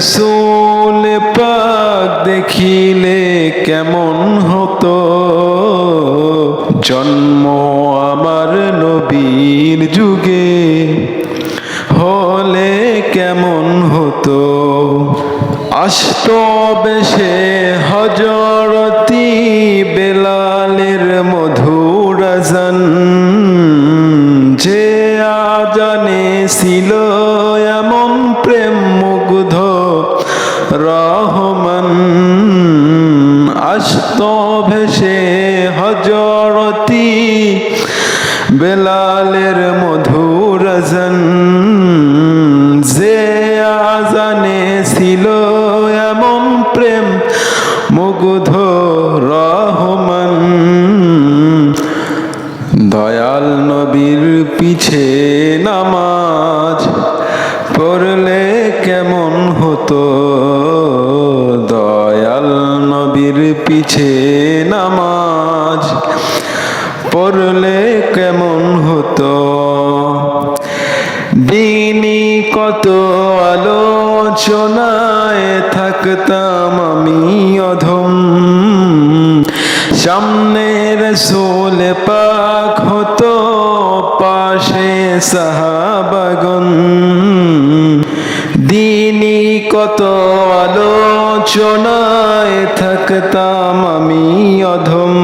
দুনয়নের soul পাক দেখিলে কেমন হতো? জন্ম আমার নবীর যুগে হলে কেমন হতো? আসত বেশে হজরতি রহমান আসত ভেসে হজরতি বেলালের মধুরজন যে আজানে ছিল এমন প্রেম মুগ্ধ রহমান। দয়াল নবীর পিছে নামাজ পড়লে কেমন হতো? পিছে নামাজ পড়লে কেমন হতো? দিনই কত আলোচনায় থাকতাম আমি অধম। সামনের সোলে পাক হতো পাশে সাহাবাগন দিনই কত আলোচনায় থাকতাম আমি অধম।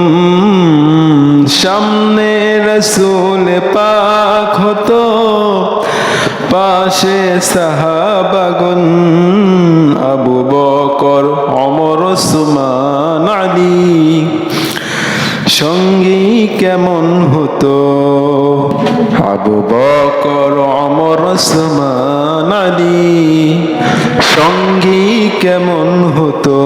সামনে রসুল পাক হতো, পাশে সাহাবাগুন আবু বকর অমর সুমান আলী। সঙ্গী কেমন হতো? আবু বকর অমর সুমান আলী। সঙ্গী কেমন হতো?